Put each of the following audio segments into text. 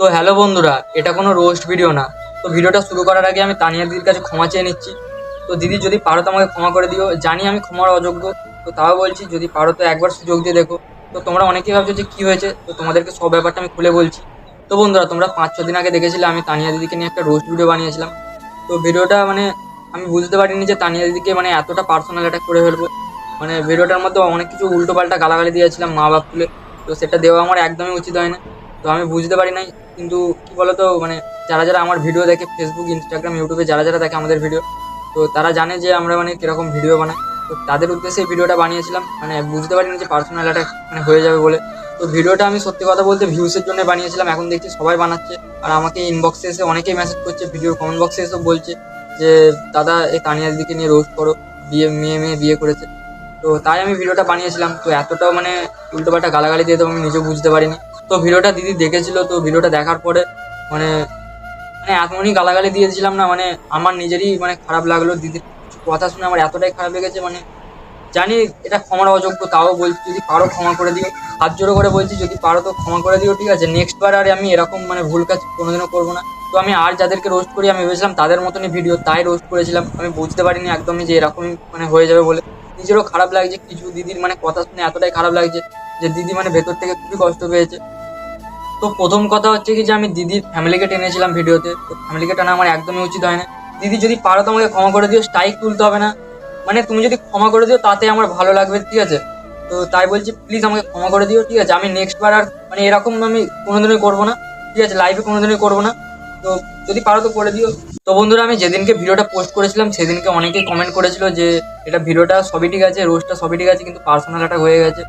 তো হ্যালো বন্ধুরা, এটা কোনো রোস্ট ভিডিও না। তো ভিডিওটা শুরু করার আগে আমি তানিয়া দিদির কাছে ক্ষমা চেয়ে নিচ্ছি। তো দিদি, যদি পারো তো আমাকে ক্ষমা করে দিও। জানি আমি ক্ষমার অযোগ্য। তো তাও বলছি, যদি পারো তো একবার সুযোগ দিয়ে দেখো। তো তোমরা অনেকেই ভাবছ যে কী হয়েছে? তো তোমাদেরকে সব ব্যাপারটা আমি খুলে বলছি। তো বন্ধুরা, তোমরা পাঁচ ছ দিন আগে দেখেছিলে আমি তানিয়া দিদিকে নিয়ে একটা রোস্ট ভিডিও বানিয়েছিলাম। তো ভিডিওটা মানে আমি বুঝতে পারিনি যে তানিয়া দিদিকে মানে এতটা পার্সোনাল অ্যাটাক করে ফেলব। মানে ভিডিওটার মধ্যে অনেক কিছু উল্টো পাল্টা গালাগালি দিয়েছিলাম মা বাপ তুলে। তো সেটা দেওয়া আমার একদমই উচিত হয় না তো আমি বুঝতে পারি নাই, কিন্তু কি বলতো মানে যারা যারা আমার ভিডিও দেখে ফেসবুক ইনস্টাগ্রাম ইউটিউবে যারা যারা দেখে আমাদের ভিডিও তো তারা জানে যে আমরা মানে কীরকম ভিডিও বানাই। তো তাদের উদ্দেশ্যে ভিডিওটা বানিয়েছিলাম মানে বুঝতে পারিনি যে পার্সোনাল অ্যাটাক মানে হয়ে যাবে বলে। তো ভিডিওটা আমি সত্যি কথা বলতে ভিউসের জন্য বানিয়েছিলাম, এখন দেখছি সবাই বানাচ্ছে। আর আমাকে ইনবক্সে এসে অনেকেই মেসেজ করছে ভিডিওর কমেন্ট বক্সে এসে বলছে যে, দাদা, এই তানিয়া দিকে নিয়ে রোস্ট করো, বিয়ে, মেয়ে মেয়ে বিয়ে করেছে। তো তাই আমি ভিডিওটা বানিয়েছিলাম। তো এতটাও মানে উল্টোপাল্টা গালাগালি দিয়ে তো আমি নিজেও বুঝতে পারিনি। তো ভিডিওটা দিদি দেখেছিল, তো ভিডিওটা দেখার পরে মানে মানে এমনই গালাগালি দিয়েছিলাম না মানে আমার নিজেরই মানে খারাপ লাগল, দিদির কথা শুনে আমার এতটাই খারাপ লেগেছে মানে জানি এটা ক্ষমার অযোগ্য, তাও বলছি যদি পারো ক্ষমা করে দিও, হাত জোড়ো করে বলছি, যদি পারো তো ক্ষমা করে দিও, ঠিক আছে নেক্সট বার আর আমি এরকম মানে ভুল কাজ কোনোদিনও করব না, তো আমি আর যাদেরকে রোস্ট করি, আমি ভেবেছিলাম তাদের মতনই ভিডিও তাই রোস্ট করেছিলাম, আমি বুঝতে পারিনি একদমই যে এরকমই মানে হয়ে যাবে বলে, নিজেরও খারাপ লাগছে, কিছু দিদির মানে কথা শুনে এতটাই খারাপ লাগছে, যে দিদি মানে ভেতর থেকে খুবই কষ্ট পেয়েছে তো প্রথম কথা হচ্ছে কি যে আমি দিদির ফ্যামিলিকে টেনেছিলাম ভিডিওতে। তো ফ্যামিলিকে টানা আমার একদমই উচিত হয় না। দিদি যদি পারো তোমাকে ক্ষমা করে দিও স্ট্রাইক তুলতে হবে না। মানে তুমি যদি ক্ষমা করে দিও, তাতে আমার ভালো লাগবে, ঠিক আছে? তো তাই বলছি প্লিজ আমাকে ক্ষমা করে দিও, ঠিক আছে? আমি নেক্সট বার আর মানে এরকম আমি কোনোদিনই করব না, ঠিক আছে? লাইভে কোনোদিনই করব না। তো যদি পারো তো করে দিও। তো বন্ধুরা, আমি যেদিনকে ভিডিওটা পোস্ট করেছিলাম, সেদিনকে অনেকেই কমেন্ট করেছিল যে, এটা ভিডিওটা সবই ঠিক আছে রোজটা সবই ঠিক আছে, কিন্তু পার্সোনাল অ্যাটাক হয়ে গেছে।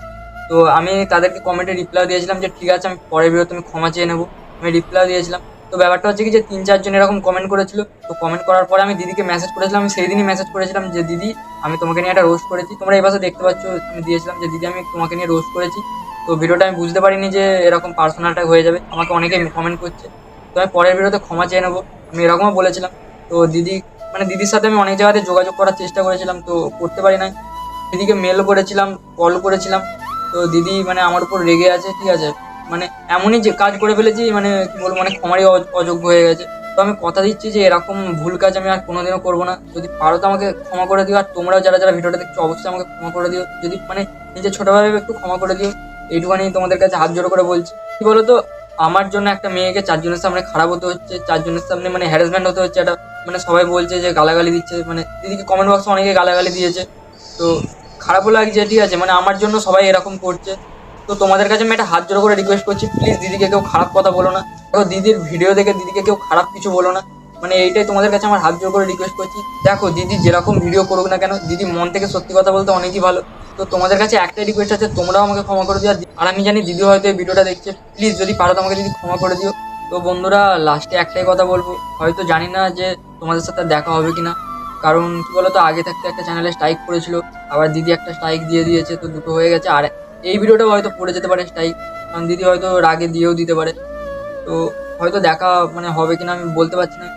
তো আমি তাদেরকে কমেন্টে রিপ্লাই দিয়েছিলাম যে, ঠিক আছে, আমি পরের ভিডিওতে আমি ক্ষমা চেয়ে নেব। আমি রিপ্লাই দিয়েছিলাম। তো ব্যাপারটা হচ্ছে কি যে, তিন চারজন এরকম কমেন্ট করেছিল। তো কমেন্ট করার পরে আমি দিদিকে মেসেজ করেছিলাম, আমি সেই দিনই মেসেজ করেছিলাম যে, দিদি, আমি তোমাকে নিয়ে একটা রোস্ট করেছি। তোমরা এই পাশে দেখতে পাচ্ছ, আমি দিয়েছিলাম যে, দিদি, আমি তোমাকে নিয়ে রোস্ট করেছি। তো ভিডিওটা আমি বুঝতে পারিনি যে, এরকম পার্সোনাল অ্যাটাক হয়ে যাবে। আমাকে অনেকে কমেন্ট করছে। তো আমি পরের ভিডিওতে ক্ষমা চেয়ে নেব। আমি এরকমও বলেছিলাম। তো দিদি মানে দিদির সাথে আমি অনেক জায়গাতে যোগাযোগ করার চেষ্টা করেছিলাম, তো করতে পারি নাই। দিদিকে মেল করেছিলাম কল করেছিলাম। তো দিদি মানে আমার উপর রেগে আছে, ঠিক আছে? মানে এমনই যে কাজ করে ফেলেছি মানে কি বলব মানে ক্ষমারই অযোগ্য হয়ে গেছে। তো আমি কথা দিচ্ছি যে এরকম ভুল কাজ আমি আর কোনোদিনও করব না। যদি পারো তো আমাকে ক্ষমা করে দিও, আর তোমরাও যারা যারা ভিডিওটা দেখছ, অবশ্যই আমাকে ক্ষমা করে দিও। যদি মানে নিজের ছোটোভাবে একটু ক্ষমা করে দিও, এইটুখানি তোমাদের কাছে হাত জোড়ো করে বলছি। কি বলো তো আমার জন্য একটা মেয়েকে চারজনের সামনে খারাপ হতে হচ্ছে, চারজনের সামনে মানে হ্যারাসমেন্ট হতে হচ্ছে। এটা মানে সবাই বলছে যে গালাগালি দিচ্ছে মানে দিদিকে কমেন্ট বক্সে অনেকে গালাগালি দিয়েছে? তো খারাপও লাগছে ঠিক আছে মানে আমার জন্য সবাই এরকম করছে। তো তোমাদের কাছে আমি একটা হাত জোড়ো করে রিকোয়েস্ট করছি প্লিজ দিদিকে কেউ খারাপ কথা বলো না। দেখো, দিদির ভিডিও দেখে দিদিকে কেউ খারাপ কিছু বলো না। মানে এইটাই তোমাদের কাছে আমার হাত জোড়ো করে রিকোয়েস্ট করছি। দেখো, দিদি যেরকম ভিডিও করুক না কেন, দিদি মন থেকে সত্যি কথা বলতে অনেকই ভালো। তো তোমাদের কাছে একটাই রিকোয়েস্ট আছে, তোমরাও আমাকে ক্ষমা করে দিও। আর আমি জানি দিদি হয়তো এই ভিডিওটা দেখছে। প্লিজ যদি পারো আমাকে দিদি ক্ষমা করে দিও। তো বন্ধুরা লাস্টে একটাই কথা বলব। হয়তো জানি না যে তোমাদের সাথে দেখা হবে কিনা। কারণ কি বলতো, আগে থাকতে একটা চ্যানেলে স্ট্রাইক করেছিল, আবার দিদি একটা স্ট্রাইক দিয়ে দিয়েছে, তো দুটো হয়ে গেছে, আর এই ভিডিওটাও হয়তো পড়ে যেতে পারে স্ট্রাইক কারণ দিদি হয়তো রাগে দিয়েও দিতে পারে। তো হয়তো দেখা মানে হবে কিনা আমি বলতে পারছি না।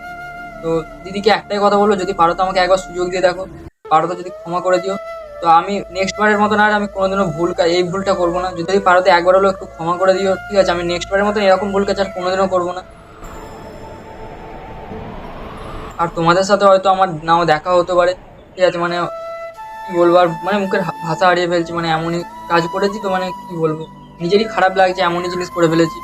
তো দিদিকে একটাই কথা বলব, যদি পারো তো আমাকে একবার সুযোগ দিয়ে দেখো, পারো তো যদি ক্ষমা করে দিও। তো আমি নেক্সট বারের মতন আর আমি কোনোদিনও ভুল এই ভুলটা করব না। যদি পারো তো একবার হলেও একটু ক্ষমা করে দিও, ঠিক আছে? আমি নেক্সট বারের মতন এরকম ভুল কাজ আর কোনোদিনও করব না। আর তোমাদের সাথে হয়তো আমার নাও দেখা হতে পারে। ঠিক আছে মানে কি বলব আর মানে মুখের ভাষা হারিয়ে ফেলছি মানে এমনই কাজ করেছি তো মানে কি বলব? নিজেরই খারাপ লাগছে, এমনই জিনিস করে ফেলেছি।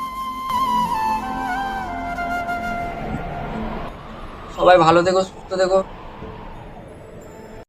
সবাই ভালো থেকো, সুস্থ থেকো।